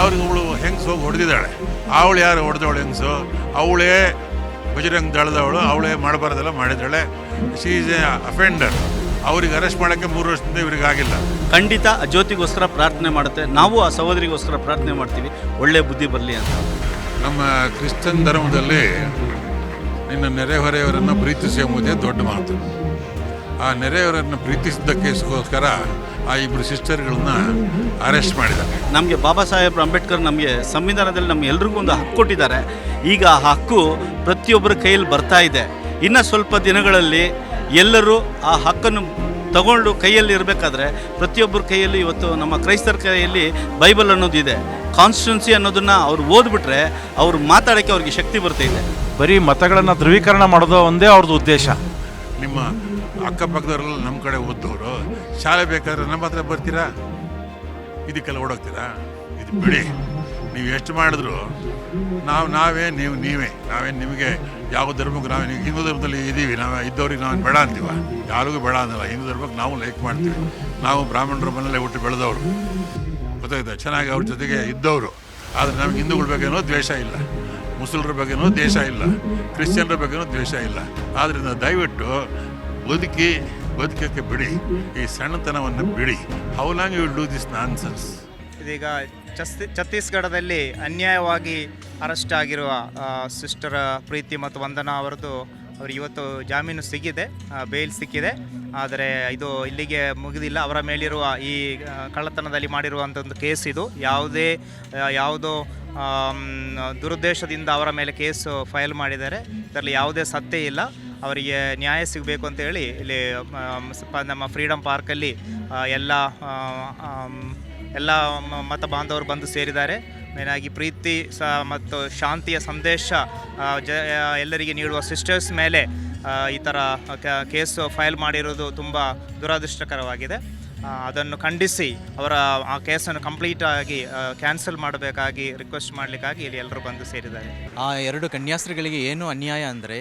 ಅವ್ರಿಗೆ ಅವಳು ಹೆಂಗ್ಸ್ ಹೋಗಿ ಹೊಡೆದಿದ್ದಾಳೆ. ಅವಳು ಯಾರು ಹೊಡೆದವಳು ಹೆಂಗ್ಸು ಅವಳೇ ಬಜರಂಗ್ ದಳದವಳು ಅವಳೇ ಮಾಡಬಾರ್ದೆಲ್ಲ ಮಾಡಿದ್ದಾಳೆ. ಶಿ ಈಸ್ ಎ ಅಫೆಂಡರ್ ಅವ್ರಿಗೆ ಅರೆಸ್ಟ್ ಮಾಡೋಕ್ಕೆ ಮೂರು ವರ್ಷದಿಂದ ಇವ್ರಿಗೆ ಆಗಿಲ್ಲ. ಖಂಡಿತ ಆ ಜ್ಯೋತಿಗೋಸ್ಕರ ಪ್ರಾರ್ಥನೆ ಮಾಡುತ್ತೆ. ನಾವು ಆ ಸಹೋದರಿಗೋಸ್ಕರ ಪ್ರಾರ್ಥನೆ ಮಾಡ್ತೀವಿ. ಒಳ್ಳೆ ಬುದ್ಧಿ ಬರಲಿ ಅಂತ. ನಮ್ಮ ಕ್ರಿಶ್ಚಿಯನ್ ಧರ್ಮದಲ್ಲಿ ನಿನ್ನ ನೆರೆಹೊರೆಯವರನ್ನು ಪ್ರೀತಿಸಿ ಎಂಬುದೇ ದೊಡ್ಡ ಮಾತು ಆ ನೆರೆಯವರನ್ನು ಪ್ರೀತಿಸಿದ್ದಕ್ಕೋಸ್ಕರ ಆ ಇಬ್ಬರು ಸಿಸ್ಟರ್ಗಳನ್ನ ಅರೆಸ್ಟ್ ಮಾಡಿದ್ದಾರೆ. ನಮಗೆ ಬಾಬಾ ಸಾಹೇಬ್ ಅಂಬೇಡ್ಕರ್ ನಮಗೆ ಸಂವಿಧಾನದಲ್ಲಿ ನಮ್ಮ ಎಲ್ರಿಗೂ ಒಂದು ಹಕ್ಕು ಕೊಟ್ಟಿದ್ದಾರೆ. ಈಗ ಆ ಹಕ್ಕು ಪ್ರತಿಯೊಬ್ಬರ ಕೈಯಲ್ಲಿ ಬರ್ತಾ ಇದೆ. ಇನ್ನು ಸ್ವಲ್ಪ ದಿನಗಳಲ್ಲಿ ಎಲ್ಲರೂ ಆ ಹಕ್ಕನ್ನು ತಗೊಂಡು ಕೈಯಲ್ಲಿ ಇರಬೇಕಾದ್ರೆ ಪ್ರತಿಯೊಬ್ಬರ ಕೈಯಲ್ಲಿ ಇವತ್ತು ನಮ್ಮ ಕ್ರೈಸ್ತರ ಕೈಯಲ್ಲಿ ಬೈಬಲ್ ಅನ್ನೋದಿದೆ. ಕಾನ್ಸ್ಟಿಟ್ಯೂನ್ಸಿ ಅನ್ನೋದನ್ನು ಅವ್ರು ಓದ್ಬಿಟ್ರೆ ಅವ್ರು ಮಾತಾಡೋಕ್ಕೆ ಅವ್ರಿಗೆ ಶಕ್ತಿ ಬರ್ತಾ ಇದೆ. ಬರೀ ಮತಗಳನ್ನು ಧ್ರುವೀಕರಣ ಮಾಡೋದು ಒಂದೇ ಅವ್ರದ್ದು ಉದ್ದೇಶ. ನಿಮ್ಮ ಅಕ್ಕಪಕ್ಕದವರೆಲ್ಲ ನಮ್ಮ ಕಡೆ ಓದ್ದವರು ಶಾಲೆ ಬೇಕಾದ್ರೆ ನಮ್ಮ ಹತ್ರ ಬರ್ತೀರಾ? ಇದಕ್ಕೆಲ್ಲ ಓಡೋಗ್ತೀರಾ? ಇದು ಬಿಡಿ. ನೀವು ಎಷ್ಟು ಮಾಡಿದ್ರು, ನಾವು, ನಾವೇ, ನೀವು, ನೀವೇ. ನಾವೇ ನಿಮಗೆ ಯಾವ ಧರ್ಮಕ್ಕೆ ನಾವೇ ಹಿಂದೂ ಧರ್ಮದಲ್ಲಿ ಇದ್ದೀವಿ ನಾವೇ ಇದ್ದವ್ರಿಗೆ ನಾವು ಬೇಡ ಅಂತೀವ? ಯಾರಿಗೂ ಬೇಡ ಅಂದಲ್ಲ ಹಿಂದೂ ಧರ್ಮಕ್ಕೆ ನಾವು ಲೈಕ್ ಮಾಡ್ತೀವಿ. ನಾವು ಬ್ರಾಹ್ಮಣರ ಮನೆಯಲ್ಲೇ ಹುಟ್ಟು ಬೆಳೆದವರು. ಗೊತ್ತಾಯ್ತಾ? ಚೆನ್ನಾಗಿ ಅವ್ರ ಜೊತೆಗೆ ಇದ್ದವರು. ಆದರೆ ನಮಗೆ ಹಿಂದೂಗಳ ಬಗ್ಗೆನೂ ದ್ವೇಷ ಇಲ್ಲ. ಮುಸ್ಲಿಮರ ಬಗ್ಗೆನೂ ದ್ವೇಷ ಇಲ್ಲ. ಕ್ರಿಶ್ಚಿಯನ್ರ ಬಗ್ಗೆನೂ ದ್ವೇಷ ಇಲ್ಲ. ಆದ್ದರಿಂದ ದಯವಿಟ್ಟು ಬದುಕಿ, ಬದುಕಕ್ಕೆ ಬಿಡಿ, ಈ ಸಣ್ಣತನವನ್ನು ಬಿಡಿ. How long you do this nonsense ಇದೀಗ ಛತ್ತೀಸ್ಗಢದಲ್ಲಿ ಅನ್ಯಾಯವಾಗಿ ಅರೆಸ್ಟ್ ಆಗಿರುವ ಸಿಸ್ಟರ್ ಪ್ರೀತಿ ಮತ್ತು ವಂದನಾ ಅವರದ್ದು ಅವರು ಇವತ್ತು ಜಾಮೀನು ಸಿಕ್ಕಿದೆ ಬೇಲ್ ಸಿಕ್ಕಿದೆ. ಆದರೆ ಇದು ಇಲ್ಲಿಗೆ ಮುಗಿದಿಲ್ಲ. ಅವರ ಮೇಲಿರುವ ಈ ಕಳ್ಳತನದಲ್ಲಿ ಮಾಡಿರುವಂಥ ಒಂದು ಕೇಸ್ ಇದು. ಯಾವುದೇ ಯಾವುದೋ ದುರುದ್ದೇಶದಿಂದ ಅವರ ಮೇಲೆ ಕೇಸು ಫೈಲ್ ಮಾಡಿದ್ದಾರೆ. ಇದರಲ್ಲಿ ಯಾವುದೇ ಸತ್ಯ ಇಲ್ಲ. ಅವರಿಗೆ ನ್ಯಾಯ ಸಿಗಬೇಕು ಅಂತೇಳಿ ಇಲ್ಲಿ ಆಮ್, ನಮ್ಮ ಫ್ರೀಡಮ್ ಪಾರ್ಕಲ್ಲಿ ಎಲ್ಲ ಎಲ್ಲ ಮತ ಬಾಂಧವರು ಬಂದು ಸೇರಿದ್ದಾರೆ. ಮೇನಾಗಿ ಪ್ರೀತಿ ಸ ಮತ್ತು ಶಾಂತಿಯ ಸಂದೇಶ ಜ ಎಲ್ಲರಿಗೆ ನೀಡುವ ಸಿಸ್ಟರ್ಸ್ ಮೇಲೆ ಈ ಥರ ಕೇಸು ಫೈಲ್ ಮಾಡಿರೋದು ತುಂಬ ದುರದೃಷ್ಟಕರವಾಗಿದೆ. ಅದನ್ನು ಖಂಡಿಸಿ ಅವರ ಆ ಕೇಸನ್ನು ಕಂಪ್ಲೀಟ್ ಆಗಿ ಕ್ಯಾನ್ಸಲ್ ಮಾಡಬೇಕಾಗಿ ರಿಕ್ವೆಸ್ಟ್ ಮಾಡಲಿಕ್ಕಾಗಿ ಇಲ್ಲಿ ಎಲ್ಲರೂ ಬಂದು ಸೇರಿದ್ದಾರೆ. ಆ ಎರಡು ಕನ್ಯಾಸ್ತ್ರಿಗಳಿಗೆ ಏನು ಅನ್ಯಾಯ ಅಂದರೆ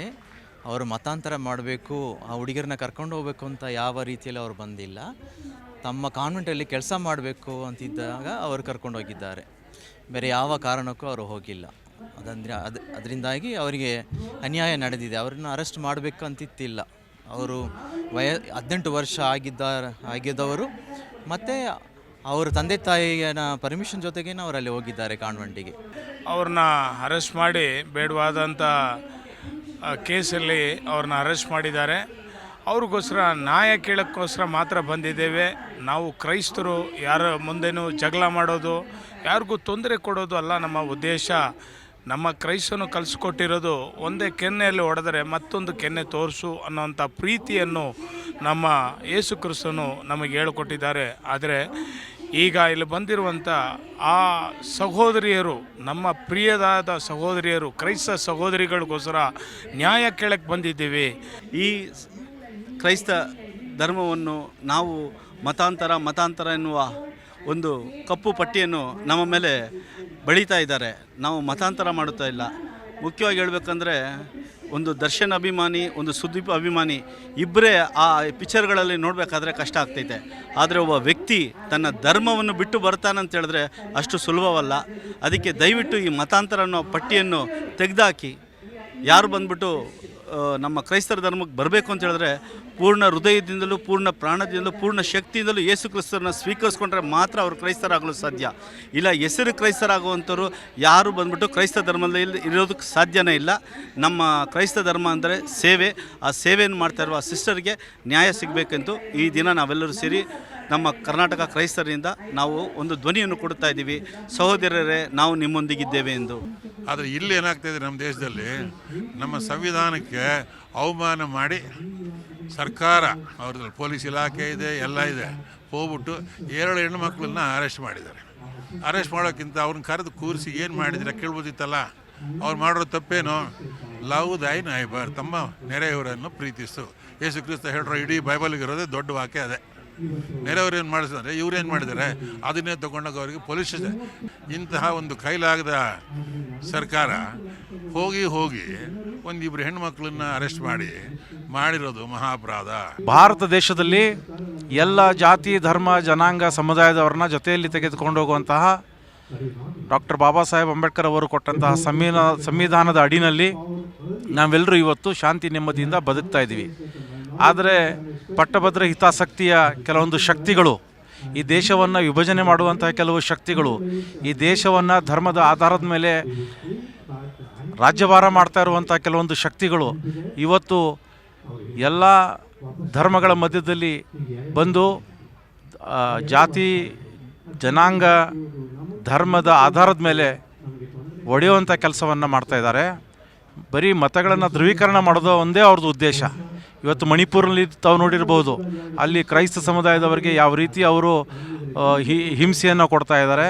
ಅವರು ಮತಾಂತರ ಮಾಡಬೇಕು, ಆ ಹುಡುಗಿರನ್ನ ಕರ್ಕೊಂಡು ಹೋಗ್ಬೇಕು ಅಂತ ಯಾವ ರೀತಿಯಲ್ಲಿ ಅವರು ಬಂದಿಲ್ಲ. ತಮ್ಮ ಕಾನ್ವೆಂಟಲ್ಲಿ ಕೆಲಸ ಮಾಡಬೇಕು ಅಂತಿದ್ದಾಗ ಅವರು ಕರ್ಕೊಂಡು ಹೋಗಿದ್ದಾರೆ. ಬೇರೆ ಯಾವ ಕಾರಣಕ್ಕೂ ಅವರು ಹೋಗಿಲ್ಲ. ಅದಂದರೆ ಅದು, ಅದರಿಂದಾಗಿ ಅವರಿಗೆ ಅನ್ಯಾಯ ನಡೆದಿದೆ. ಅವ್ರನ್ನ ಅರೆಸ್ಟ್ ಮಾಡಬೇಕು ಅಂತಿತ್ತಿಲ್ಲ. ಅವರು ವಯ, ಹದಿನೆಂಟು ವರ್ಷ ಆಗಿದ್ದ, ಆಗಿದ್ದವರು ಮತ್ತು ಅವರ ತಂದೆ ತಾಯಿಯ ಪರ್ಮಿಷನ್ ಜೊತೆಗೇನೆ ಅವರಲ್ಲಿ ಹೋಗಿದ್ದಾರೆ ಕಾನ್ವೆಂಟಿಗೆ. ಅವ್ರನ್ನ ಅರೆಸ್ಟ್ ಮಾಡಿ ಬೇಡವಾದಂಥ ಕೇಸಲ್ಲಿ ಅವ್ರನ್ನ ಅರೆಸ್ಟ್ ಮಾಡಿದ್ದಾರೆ. ಅವ್ರಿಗೋಸ್ಕರ ನ್ಯಾಯ ಕೇಳೋಕ್ಕೋಸ್ಕರ ಮಾತ್ರ ಬಂದಿದ್ದೇವೆ. ನಾವು ಕ್ರೈಸ್ತರು, ಯಾರ ಮುಂದೆನೂ ಜಗಳ ಮಾಡೋದು, ಯಾರಿಗೂ ತೊಂದರೆ ಕೊಡೋದು ಅಲ್ಲ ನಮ್ಮ ಉದ್ದೇಶ. ನಮ್ಮ ಕ್ರೈಸ್ತನು ಕಲಿಸ್ಕೊಟ್ಟಿರೋದು ಒಂದೇ ಕೆನ್ನೆಯಲ್ಲಿ ಹೊಡೆದರೆ ಮತ್ತೊಂದು ಕೆನ್ನೆ ತೋರಿಸು ಅನ್ನೋಂಥ ಪ್ರೀತಿಯನ್ನು ನಮ್ಮ ಯೇಸು ಕ್ರಿಸ್ತನು ನಮಗೆ ಹೇಳಿಕೊಟ್ಟಿದ್ದಾರೆ. ಆದರೆ ಈಗ ಇಲ್ಲಿ ಬಂದಿರುವಂಥ ಆ ಸಹೋದರಿಯರು, ನಮ್ಮ ಪ್ರಿಯದಾದ ಸಹೋದರಿಯರು, ಕ್ರೈಸ್ತ ಸಹೋದರಿಗಳಿಗೋಸ್ಕರ ನ್ಯಾಯ ಕೇಳಕ್ಕೆ ಬಂದಿದ್ದೀವಿ. ಈ ಕ್ರೈಸ್ತ ಧರ್ಮವನ್ನು ನಾವು ಮತಾಂತರ ಮತಾಂತರ ಎನ್ನುವ ಒಂದು ಕಪ್ಪು ಪಟ್ಟಿಯನ್ನು ನಮ್ಮ ಮೇಲೆ ಬಳಿತಾ ಇದ್ದಾರೆ. ನಾವು ಮತಾಂತರ ಮಾಡುತ್ತಾ ಇಲ್ಲ. ಮುಖ್ಯವಾಗಿ ಹೇಳಬೇಕಂದ್ರೆ ಒಂದು ದರ್ಶನ್ ಅಭಿಮಾನಿ, ಒಂದು ಸುದೀಪ್ ಅಭಿಮಾನಿ ಇಬ್ಬರೇ ಆ ಪಿಕ್ಚರ್ಗಳಲ್ಲಿ ನೋಡಬೇಕಾದ್ರೆ ಕಷ್ಟ ಆಗ್ತೈತೆ. ಆದರೆ ಒಬ್ಬ ವ್ಯಕ್ತಿ ತನ್ನ ಧರ್ಮವನ್ನು ಬಿಟ್ಟು ಬರ್ತಾನಂತ ಹೇಳಿದ್ರೆ ಅಷ್ಟು ಸುಲಭವಲ್ಲ. ಅದಕ್ಕೆ ದಯವಿಟ್ಟು ಈ ಮತಾಂತರ ಅನ್ನೋ ಪಟ್ಟಿಯನ್ನು ತೆಗೆದಾಕಿ. ಯಾರು ಬಂದ್ಬಿಟ್ಟು ನಮ್ಮ ಕ್ರೈಸ್ತರ ಧರ್ಮಕ್ಕೆ ಬರಬೇಕು ಅಂತ ಹೇಳಿದ್ರೆ ಪೂರ್ಣ ಹೃದಯದಿಂದಲೂ, ಪೂರ್ಣ ಪ್ರಾಣದಿಂದಲೂ, ಪೂರ್ಣ ಶಕ್ತಿಯಿಂದಲೂ ಯೇಸು ಕ್ರಿಸ್ತರನ್ನ ಸ್ವೀಕರಿಸ್ಕೊಂಡ್ರೆ ಮಾತ್ರ ಅವರು ಕ್ರೈಸ್ತರಾಗಲು ಸಾಧ್ಯ. ಇಲ್ಲ, ಹೆಸರು ಕ್ರೈಸ್ತರಾಗುವಂಥವ್ರು ಯಾರು ಬಂದ್ಬಿಟ್ಟು ಕ್ರೈಸ್ತ ಧರ್ಮದಲ್ಲಿ ಇರೋದಕ್ಕೆ ಸಾಧ್ಯನೇ ಇಲ್ಲ. ನಮ್ಮ ಕ್ರೈಸ್ತ ಧರ್ಮ ಅಂದರೆ ಸೇವೆ. ಆ ಸೇವೆಯನ್ನು ಮಾಡ್ತಾ ಇರುವ ಸಿಸ್ಟರ್ಗೆ ನ್ಯಾಯ ಸಿಗಬೇಕೆಂದು ಈ ದಿನ ನಾವೆಲ್ಲರೂ ಸೇರಿ ನಮ್ಮ ಕರ್ನಾಟಕ ಕ್ರೈಸ್ತರಿಂದ ನಾವು ಒಂದು ಧ್ವನಿಯನ್ನು ಕೊಡ್ತಾ ಇದ್ದೀವಿ. ಸಹೋದರರೇ, ನಾವು ನಿಮ್ಮೊಂದಿಗಿದ್ದೇವೆ ಎಂದು. ಆದರೆ ಇಲ್ಲಿ ಏನಾಗ್ತಾ ಇದೆ ನಮ್ಮ ದೇಶದಲ್ಲಿ, ನಮ್ಮ ಸಂವಿಧಾನಕ್ಕೆ ಅವಮಾನ ಮಾಡಿ ಸರ್ಕಾರ ಅವ್ರದ್ದು ಪೊಲೀಸ್ ಇಲಾಖೆ ಇದೆ, ಎಲ್ಲ ಇದೆ, ಹೋಗ್ಬಿಟ್ಟು ಎರಡು ಹೆಣ್ಣು ಮಕ್ಕಳನ್ನ ಅರೆಸ್ಟ್ ಮಾಡಿದ್ದಾರೆ. ಅರೆಸ್ಟ್ ಮಾಡೋಕ್ಕಿಂತ ಅವ್ರನ್ನ ಕರೆದು ಕೂರಿಸಿ ಏನು ಮಾಡಿದ್ರೆ ಕೇಳ್ಬೋದಿತ್ತಲ್ಲ? ಅವ್ರು ಮಾಡಿರೋ ತಪ್ಪೇನು? ಲವ್ ದಾಯ್ ನಾಯ್ ಬಾರ್ ತಮ್ಮ ನೆರೆಯವರನ್ನು ಪ್ರೀತಿಸು. ಯೇಸು ಕ್ರಿಸ್ತ ಹೇಳಿರೋ ಇಡೀ ಬೈಬಲ್ಗಿರೋದೇ ದೊಡ್ಡ ವಾಕ್ಯ ಅದೇ. ನೆರೆಯವ್ರು ಏನು ಮಾಡಿಸಿದ್ರೆ ಇವ್ರೇನು ಮಾಡಿದ್ದಾರೆ? ಅದನ್ನೇ ತಗೊಂಡಾಗ ಅವರಿಗೆ ಪೊಲೀಸ್ ಸ್ಟೇಷನ್ ಇಂತಹ ಒಂದು ಕೈಲಾಗದ ಸರ್ಕಾರ ಹೋಗಿ ಹೋಗಿ ಒಂದಿಬ್ಬರು ಹೆಣ್ಮಕ್ಳನ್ನ ಅರೆಸ್ಟ್ ಮಾಡಿ, ಮಾಡಿರೋದು ಮಹಾಪರಾಧ. ಭಾರತ ದೇಶದಲ್ಲಿ ಎಲ್ಲ ಜಾತಿ, ಧರ್ಮ, ಜನಾಂಗ ಸಮುದಾಯದವ್ರನ್ನ ಜೊತೆಯಲ್ಲಿ ತೆಗೆದುಕೊಂಡು ಹೋಗುವಂತಹ ಡಾಕ್ಟರ್ ಬಾಬಾ ಸಾಹೇಬ್ ಅಂಬೇಡ್ಕರ್ ಅವರು ಕೊಟ್ಟಂತಹ ಸಂವಿಧಾನ, ಸಂವಿಧಾನದ ಅಡಿನಲ್ಲಿ ನಾವೆಲ್ಲರೂ ಇವತ್ತು ಶಾಂತಿ ನೆಮ್ಮದಿಯಿಂದ ಬದುಕ್ತಾ ಇದ್ದೀವಿ. ಆದರೆ ಪಟ್ಟಭದ್ರ ಹಿತಾಸಕ್ತಿಯ ಕೆಲವೊಂದು ಶಕ್ತಿಗಳು ಈ ದೇಶವನ್ನು ವಿಭಜನೆ ಮಾಡುವಂತಹ ಕೆಲವು ಶಕ್ತಿಗಳು, ಈ ದೇಶವನ್ನು ಧರ್ಮದ ಆಧಾರದ ಮೇಲೆ ರಾಜ್ಯಭಾರ ಮಾಡ್ತಾ ಇರುವಂಥ ಕೆಲವೊಂದು ಶಕ್ತಿಗಳು ಇವತ್ತು ಎಲ್ಲ ಧರ್ಮಗಳ ಮಧ್ಯದಲ್ಲಿ ಬಂದು ಜಾತಿ, ಜನಾಂಗ, ಧರ್ಮದ ಆಧಾರದ ಮೇಲೆ ಒಡೆಯುವಂಥ ಕೆಲಸವನ್ನು ಮಾಡ್ತಾ ಇದ್ದಾರೆ. ಬರೀ ಮತಗಳನ್ನು ಧ್ರುವೀಕರಣ ಮಾಡೋದು ಒಂದೇ ಅವ್ರದ್ದು ಉದ್ದೇಶ. ಇವತ್ತು ಮಣಿಪುರಲ್ಲಿ ತಾವು ನೋಡಿರ್ಬೋದು. ಅಲ್ಲಿ ಕ್ರೈಸ್ತ ಸಮುದಾಯದವರಿಗೆ ಯಾವ ರೀತಿ ಅವರು ಹಿಂಸೆಯನ್ನು ಕೊಡ್ತಾ ಇದ್ದಾರೆ.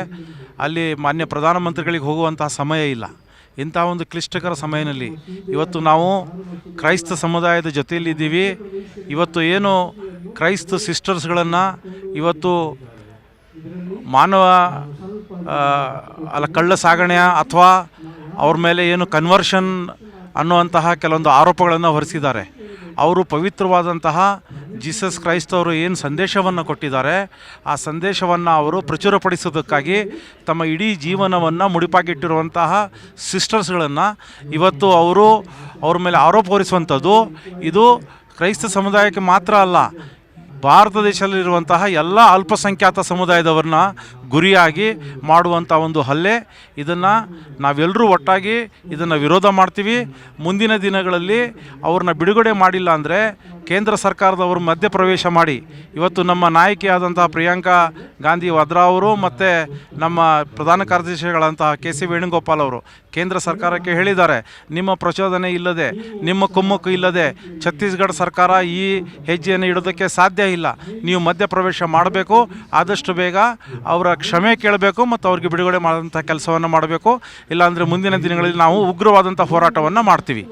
ಅಲ್ಲಿ ಮಾನ್ಯ ಪ್ರಧಾನಮಂತ್ರಿಗಳಿಗೆ ಹೋಗುವಂತಹ ಸಮಯ ಇಲ್ಲ. ಇಂಥ ಒಂದು ಕ್ಲಿಷ್ಟಕರ ಸಮಯದಲ್ಲಿ ಇವತ್ತು ನಾವು ಕ್ರೈಸ್ತ ಸಮುದಾಯದ ಜೊತೆಯಲ್ಲಿದ್ದೀವಿ. ಇವತ್ತು ಏನು ಕ್ರೈಸ್ತ ಸಿಸ್ಟರ್ಸ್ಗಳನ್ನು ಇವತ್ತು ಮಾನವ ಅಲ್ಲ ಕಳ್ಳ ಸಾಗಣೆಯ ಅಥವಾ ಅವ್ರ ಮೇಲೆ ಏನು ಕನ್ವರ್ಷನ್ ಅನ್ನುವಂತಹ ಕೆಲವೊಂದು ಆರೋಪಗಳನ್ನು ಹೊರಿಸಿದ್ದಾರೆ. ಅವರು ಪವಿತ್ರವಾದಂತಹ ಜೀಸಸ್ ಕ್ರೈಸ್ತವರು ಏನು ಸಂದೇಶವನ್ನು ಕೊಟ್ಟಿದ್ದಾರೆ, ಆ ಸಂದೇಶವನ್ನು ಅವರು ಪ್ರಚುರಪಡಿಸೋದಕ್ಕಾಗಿ ತಮ್ಮ ಇಡೀ ಜೀವನವನ್ನು ಮುಡಿಪಾಗಿಟ್ಟಿರುವಂತಹ ಸಿಸ್ಟರ್ಸ್ಗಳನ್ನು ಇವತ್ತು ಅವರು ಅವ್ರ ಮೇಲೆ ಆರೋಪ ಹೊರಿಸುವಂಥದ್ದು. ಇದು ಕ್ರೈಸ್ತ ಸಮುದಾಯಕ್ಕೆ ಮಾತ್ರ ಅಲ್ಲ, ಭಾರತ ದೇಶದಲ್ಲಿರುವಂತಹ ಎಲ್ಲ ಅಲ್ಪಸಂಖ್ಯಾತ ಸಮುದಾಯದವ್ರನ್ನ ಗುರಿಯಾಗಿ ಮಾಡುವಂಥ ಒಂದು ಹಲ್ಲೆ. ಇದನ್ನು ನಾವೆಲ್ಲರೂ ಒಟ್ಟಾಗಿ ಇದನ್ನು ವಿರೋಧ ಮಾಡ್ತೀವಿ. ಮುಂದಿನ ದಿನಗಳಲ್ಲಿ ಅವ್ರನ್ನ ಬಿಡುಗಡೆ ಮಾಡಿಲ್ಲ ಅಂದರೆ ಕೇಂದ್ರ ಸರ್ಕಾರದವರು ಮಧ್ಯಪ್ರವೇಶ ಮಾಡಿ. ಇವತ್ತು ನಮ್ಮ ನಾಯಕಿಯಾದಂತಹ ಪ್ರಿಯಾಂಕಾ ಗಾಂಧಿ ವಾದ್ರಾ ಅವರು ಮತ್ತು ನಮ್ಮ ಪ್ರಧಾನ ಕಾರ್ಯದರ್ಶಿಗಳಂತಹ ಕೆ ಸಿ ವೇಣುಗೋಪಾಲ್ ಅವರು ಕೇಂದ್ರ ಸರ್ಕಾರಕ್ಕೆ ಹೇಳಿದ್ದಾರೆ. ನಿಮ್ಮ ಪ್ರಚೋದನೆ ಇಲ್ಲದೆ, ನಿಮ್ಮ ಕುಮ್ಮಕ್ಕು ಇಲ್ಲದೆ ಛತ್ತೀಸ್ಗಢ ಸರ್ಕಾರ ಈ ಹೆಜ್ಜೆಯನ್ನು ಇಡೋದಕ್ಕೆ ಸಾಧ್ಯ ಇಲ್ಲ. ನೀವು ಮಧ್ಯಪ್ರವೇಶ ಮಾಡಬೇಕು. ಆದಷ್ಟು ಬೇಗ ಅವರ ಕ್ಷಮೆ ಕೇಳಬೇಕು ಮತ್ತು ಅವ್ರಿಗೆ ಬಿಡುಗಡೆ ಮಾಡಿದಂಥ ಕೆಲಸವನ್ನು ಮಾಡಬೇಕು. ಇಲ್ಲಾಂದರೆ ಮುಂದಿನ ದಿನಗಳಲ್ಲಿ ನಾವು ಉಗ್ರವಾದಂಥ ಹೋರಾಟವನ್ನು ಮಾಡ್ತೀವಿ.